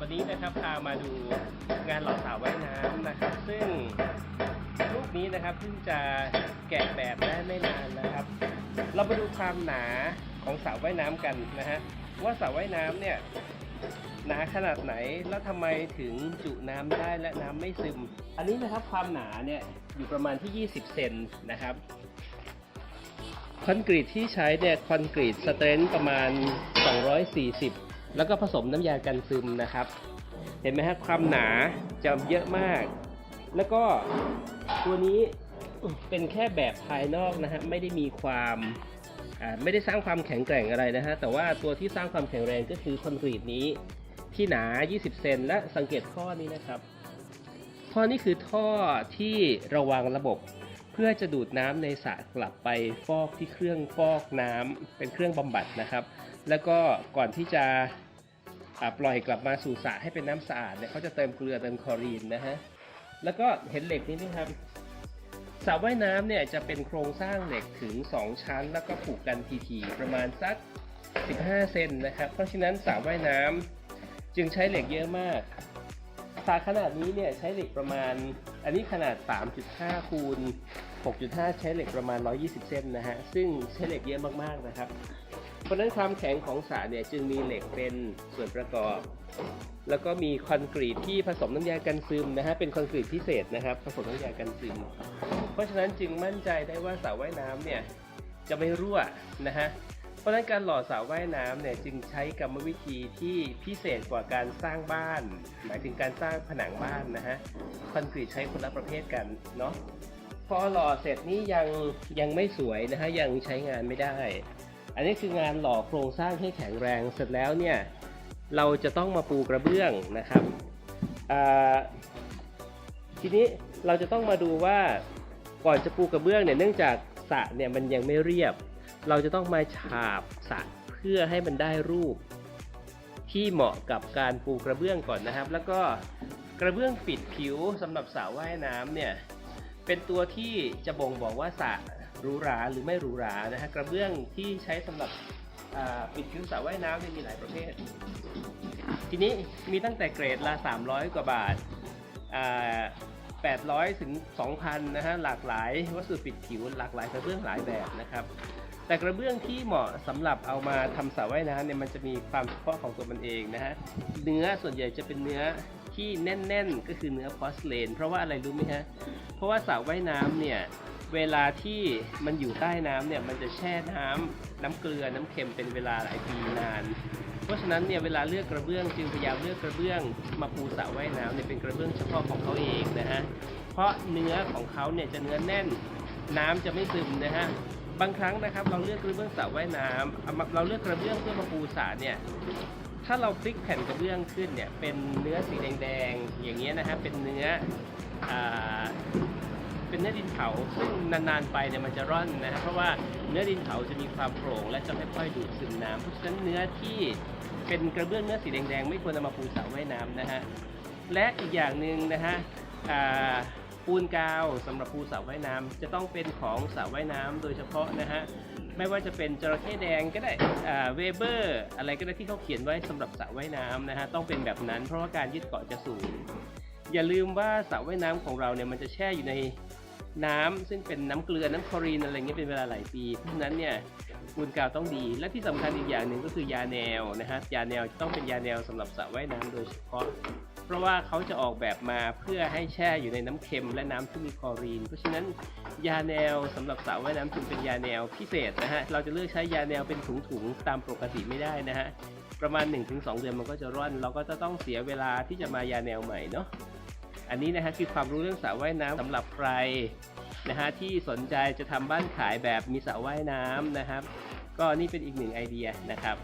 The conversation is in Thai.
วันนี้นะครับพามาดูงานหล่อสาวว่ายน้ำนะครับ ซึ่งรูปนี้นะครับเพิ่งจะแกะแบบได้ไม่นานนะครับ เรามาดูความหนาของสาวว่ายน้ำกันนะฮะว่าสาวว่ายน้ำเนี่ยหนาขนาดไหนแล้วทำไมถึงจุน้ำได้และน้ำไม่ซึม อันนี้นะครับความหนาเนี่ยอยู่ประมาณที่ 20 เซนนะครับคอนกรีตที่ใช้เนี่ยคอนกรีตสเตรนท์ประมาณ 240 แล้วก็ผสมน้ำยากันซึมนะครับ เห็นไหมฮะความหนาจะเยอะมาก แล้วก็ตัวนี้เป็นแค่แบบภายนอกนะฮะไม่ได้มีความไม่ได้สร้างความแข็งแกร่งอะไรนะฮะแต่ว่าตัวที่สร้างความแข็งแรงก็คือคอนกรีตนี้ที่หนา 20 เซนและสังเกตท่อนี้นะครับท่อนี้คือท่อที่ระวางระบบเพื่อจะดูดน้ำในสระกลับไปฟอกที่เครื่องฟอกน้ำเป็นเครื่องบำบัดนะครับ แล้วก็ก่อนที่จะ ปล่อยกลับมาสู่สระให้เป็นน้ำสะอาดเนี่ยเขาจะเติมเกลือเติมคลอรีนนะฮะแล้วก็เห็นเหล็กนี้ไหมครับสระว่ายน้ำเนี่ยจะเป็นโครงสร้างเหล็กถึง 2 ชั้น แล้วก็ผูกกันทีๆประมาณสัก 15 เซนนะครับ เพราะฉะนั้นสระว่ายน้ำจึงใช้เหล็กเยอะมากสาขนาดนี้เนี่ยใช้เหล็กประมาณ อันนี้ขนาด 3.5 คูณ 6.5 ใช้เหล็กประมาณ 120 เส้นนะฮะ ซึ่งใช้เหล็กเยอะมากๆนะครับ เพราะนั้นความแข็งของสาเนี่ยจึงมีเหล็กเป็นส่วนประกอบ แล้วก็มีคอนกรีตที่ผสมน้ำยากันซึมนะฮะเป็นคอนกรีตพิเศษนะครับ ผสมน้ำยากันซึม เพราะฉะนั้นจึงมั่นใจได้ว่าสระว่ายน้ำเนี่ยจะไม่รั่วนะฮะเพราะฉะนั้นการหล่อสระว่ายน้ำเนี่ยจึงใช้กรรมวิธีที่พิเศษกว่าการสร้างบ้าน หมายถึงการสร้างผนังบ้านนะฮะคอนกรีตใช้คนละประเภทกันเนาะพอหล่อเสร็จนี่ยังยังไม่สวยนะฮะยังใช้งานไม่ได้ อันนี้คืองานหล่อโครงสร้างให้แข็งแรงเสร็จแล้วเนี่ยเราจะต้องมาปูกระเบื้องนะครับทีนี้เราจะต้องมาดูว่าก่อนจะปูกระเบื้องเนี่ยเนื่องจากสระเนี่ยมันยังไม่เรียบ เราจะต้องมาฉาบสระเพื่อให้มันได้รูป ที่เหมาะกับการปูกระเบื้องก่อนนะครับ แล้วก็กระเบื้องปิดผิวสำหรับสระว่ายน้ำเนี่ยเป็นตัวที่จะบ่งบอกว่าสระ หรูหราหรือไม่หรูหรานะฮะกระเบื้องที่ใช้สำหรับปิดผิวสระว่ายน้ำเนี่ยมีหลายประเภท ทีนี้มีตั้งแต่เกรดละ 300 กว่าบาท 800 ถึง 2,000 นะฮะหลากหลายวัสดุปิดผิวหลากหลายกระเบื้องหลายแบบนะครับ แต่กระเบื้องที่เหมาะสำหรับเอามาทำสระว่ายน้ำเนี่ยมันจะมีความเฉพาะของตัวมันเองนะฮะเนื้อส่วนใหญ่จะเป็นเนื้อที่แน่น ๆ ก็คือเนื้อพอสเลน เพราะว่าอะไรรู้ไหมฮะเพราะว่าสระว่ายน้ำเนี่ย เวลาที่มันอยู่ใต้น้ำเนี่ยมันจะแช่น้ำน้ำเกลือน้ำเค็มเป็นเวลาหลายปีนาน เพราะฉะนั้นเนี่ยเวลาเลือกกระเบื้องจึงพยายามเลือกกระเบื้องมาปูสระว่ายน้ำเนี่ยเป็นกระเบื้องเฉพาะของเขาเองนะฮะเพราะเนื้อของเขาเนี่ยจะเนื้อแน่นน้ำจะไม่ซึมนะฮะบางครั้งนะครับเราเลือกกระเบื้องสระว่ายน้ำเอาเราเลือกกระเบื้องเพื่อมาปูสระเนี่ยถ้าเราพลิกแผ่นกระเบื้องขึ้นเนี่ยเป็นเนื้อสีแดงๆอย่างเงี้ยนะฮะเป็นเนื้ออ เป็นเนื้อดินเผาซึ่งนานๆไปเนี่ยมันจะร่อนนะฮะเพราะว่าเนื้อดินเผาจะมีความโปร่ง และจะไม่ค่อยดูดซึมน้ำเพราะฉะนั้นเนื้อที่เป็นกระเบื้องเนื้อสีแดงๆ ไม่ควรเอามาปูเสระว่ายน้ำนะฮะและอีกอย่างหนึ่งนะฮะปูนกาวสำหรับปูเสระว่ายน้ำจะต้องเป็นของเสระว่ายน้ำโดยเฉพาะนะฮะไม่ว่าจะเป็นจระเข้แดงก็ได้เวเบอร์อะไรก็ได้ที่เขาเขียนไว้สำหรับสระว่ายน้ำนะฮะต้องเป็นแบบนั้นเพราะว่าการยึดเกาะจะสูง อย่าลืมว่าสระว่ายน้ำของเราเนี่ยมันจะแช่อยู่ในน้ำซึ่งเป็นน้ำเกลือน้ำคลอรีนอะไรเงี้ยเป็นเวลาหลายปีเพราะฉะนั้นเนี่ยปูนกาวต้องดี และที่สำคัญอีกอย่างหนึ่งก็คือยาแนวนะฮะยาแนวจะต้องเป็นยาแนวสำหรับสระว่ายน้ำโดยเฉพาะ เพราะว่าเขาจะออกแบบมาเพื่อให้แช่อยู่ในน้ำเค็มและน้ำที่มีคลอรีน เพราะฉะนั้นยาแนวสำหรับสระว่ายน้ำจึงเป็นยาแนวพิเศษนะฮะเราจะเลือกใช้ยาแนวเป็นถุงๆตามปกติไม่ได้นะฮะ ประมาณ 1-2 เดือนมันก็จะร่อน เราก็จะต้องเสียเวลาที่จะมายาแนวใหม่เนาะอันนี้นะฮะคือความรู้เรื่องสระว่ายน้ำสำหรับใครนะฮะที่สนใจจะทำบ้านขายแบบมีสระว่ายน้ำนะครับ ก็นี่เป็นอีกหนึ่งไอเดียนะครับ